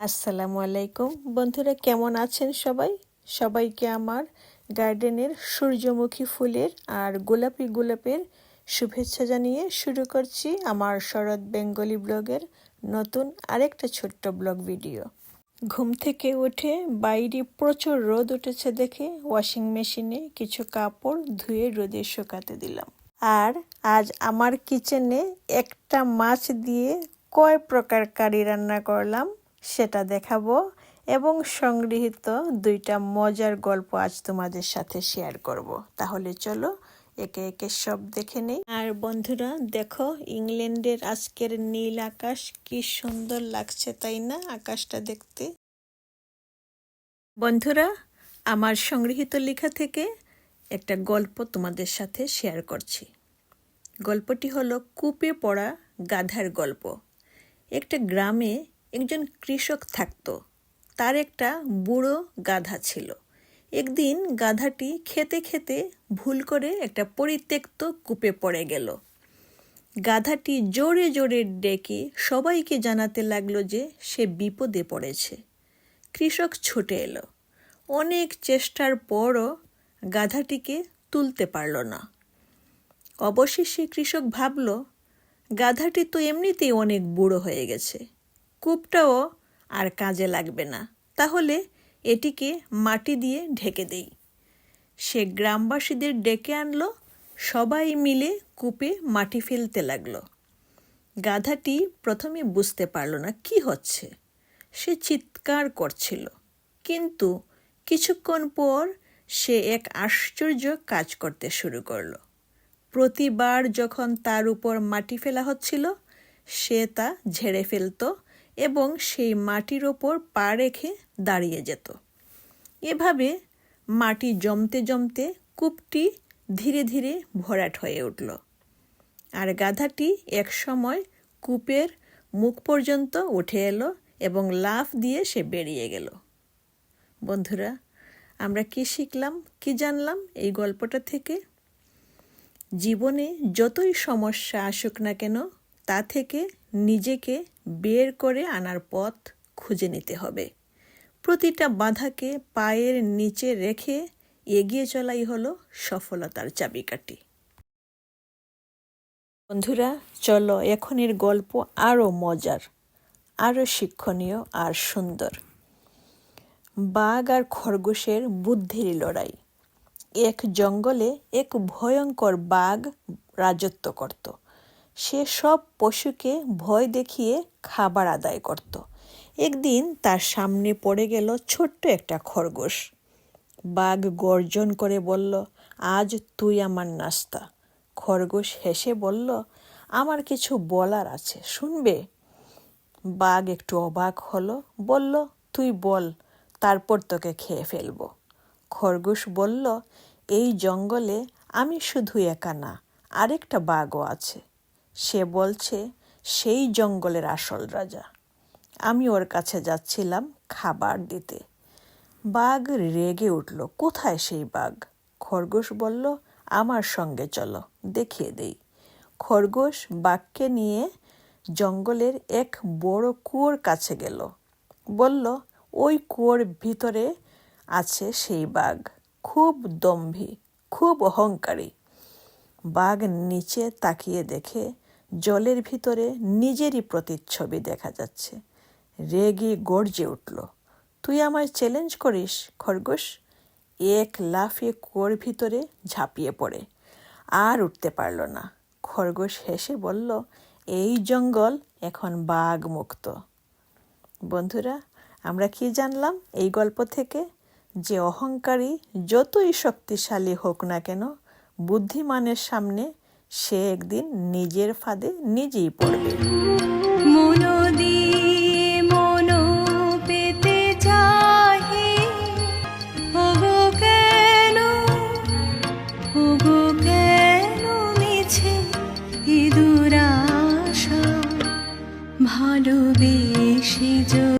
আসসালামু আলাইকুম। বন্ধুরা, কেমন আছেন সবাই? সবাইকে আমার গার্ডেনের সূর্যমুখী ফুলের আর গোলাপি গোলাপের শুভেচ্ছা জানিয়ে শুরু করছি আমার শরৎ বেঙ্গলি ব্লগের নতুন আরেকটা ছোট্ট ব্লগ ভিডিও। ঘুম থেকে উঠে বাইরে প্রচুর রোদ উঠেছে দেখে ওয়াশিং মেশিনে কিছু কাপড় ধুয়ে রোদে শুকাতে দিলাম। আর আজ আমার কিচেনে একটা মাছ দিয়ে কয় প্রকার কারি রান্না করলাম সেটা দেখাবো এবং সংগৃহীত দুইটা মজার গল্প আজ তোমাদের সাথে শেয়ার করব। তাহলে চলো একে একে সব দেখে নেই। আর বন্ধুরা, দেখো ইংল্যান্ডের আজকের নীল আকাশ কি সুন্দর লাগছে, তাই না আকাশটা দেখতে? বন্ধুরা, আমার সংগৃহীত লেখা থেকে একটা গল্প তোমাদের সাথে শেয়ার করছি। গল্পটি হলো কূপে পড়া গাধার গল্প। একটা গ্রামে একজন কৃষক থাকতো। তার একটা বুড়ো গাধা ছিল। একদিন গাধাটি খেতে খেতে ভুল করে একটা পরিত্যক্ত কূপে পড়ে গেল। গাধাটি জোরে জোরে ডেকে সবাইকে জানাতে লাগল যে সে বিপদে পড়েছে। কৃষক ছুটে এলো। অনেক চেষ্টার পরও গাধাটিকে তুলতে পারল না। অবশেষে কৃষক ভাবল, গাধাটি তো এমনিতেই অনেক বুড়ো হয়ে গেছে। কূপটাও আর কাজে লাগবে না। তাহলে এটিকে মাটি দিয়ে ঢেকে দেই। সে গ্রামবাসীদের ডেকে আনলো, সবাই মিলে কূপে মাটি ফেলতে লাগল। গাধাটি প্রথমে বুঝতে পারল না, কি হচ্ছে? সে চিৎকার করছিল। কিন্তু কিছুক্ষণ পর সে এক আশ্চর্য কাজ করতে শুরু করল। প্রতিবার যখন তার উপর মাটি ফেলা হচ্ছিল, সে তা ঝেড়ে ফেলতো এবং সেই মাটির ওপর পা রেখে দাঁড়িয়ে যেত। এভাবে মাটি জমতে জমতে কূপটি ধীরে ধীরে ভরাট হয়ে উঠল। আর গাধাটি এক সময় কূপের মুখ পর্যন্ত উঠে এলো এবং লাফ দিয়ে সে বেরিয়ে গেল। বন্ধুরা, আমরা কি শিখলাম, কি জানলাম এই গল্পটা থেকে? জীবনে যতই সমস্যা আসুক না কেন তা থেকে নিজেকে বের করে আনার পথ খুঁজে নিতে হবে। প্রতিটা বাধাকে পায়ের নিচে রেখে এগিয়ে চলাই হলো সফলতার চাবিকাঠি। বন্ধুরা, চলো এখনের গল্প আরও মজার আরও শিক্ষণীয় আর সুন্দর। বাঘ আর খরগোশের বুদ্ধির লড়াই। এক জঙ্গলে এক ভয়ঙ্কর বাঘ রাজত্ব করত। সে সব পশুকে ভয় দেখিয়ে খাবার আদায় করত। একদিন তার সামনে পড়ে গেল ছোট্ট একটা খরগোশ। বাঘ গর্জন করে বলল, আজ তুই আমার নাস্তা। খরগোশ হেসে বলল, আমার কিছু বলার আছে, শুনবে? বাঘ একটু অবাক হলো, বলল, তুই বল, তারপর তোকে খেয়ে ফেলব। খরগোশ বলল, এই জঙ্গলে আমি শুধু একা না, আরেকটা বাঘও আছে। সে বলছে, সেই জঙ্গলের আসল রাজা। আমি ওর কাছে যাচ্ছিলাম খাবার দিতে। বাঘ রেগে উঠল, কোথায় সেই বাঘ? খরগোশ বলল, আমার সঙ্গে চলো, দেখিয়ে দেই। খরগোশ বাঘকে নিয়ে জঙ্গলের এক বড় কুয়োর কাছে গেল। বলল, ওই কুয়োর ভিতরে আছে সেই বাঘ। খুব দম্ভী, খুব অহংকারী। বাঘ নিচে তাকিয়ে দেখে জলের ভিতরে নিজেরই প্রতিচ্ছবি দেখা যাচ্ছে। রেগে গর্জে উঠল, তুই আমায় চ্যালেঞ্জ করিস, খরগোশ? এক লাফে কুয়োর ভিতরে ঝাঁপিয়ে পড়ে, আর উঠতে পারল না। খরগোশ হেসে বলল, এই জঙ্গল এখন বাঘ মুক্ত বন্ধুরা, আমরা কি জানলাম এই গল্প থেকে? যে অহংকারী যতই শক্তিশালী হোক না কেন, বুদ্ধিমানের সামনে সে একদিন নিজের ফাঁদে নিজেই পড়বে। ভালোবেসে?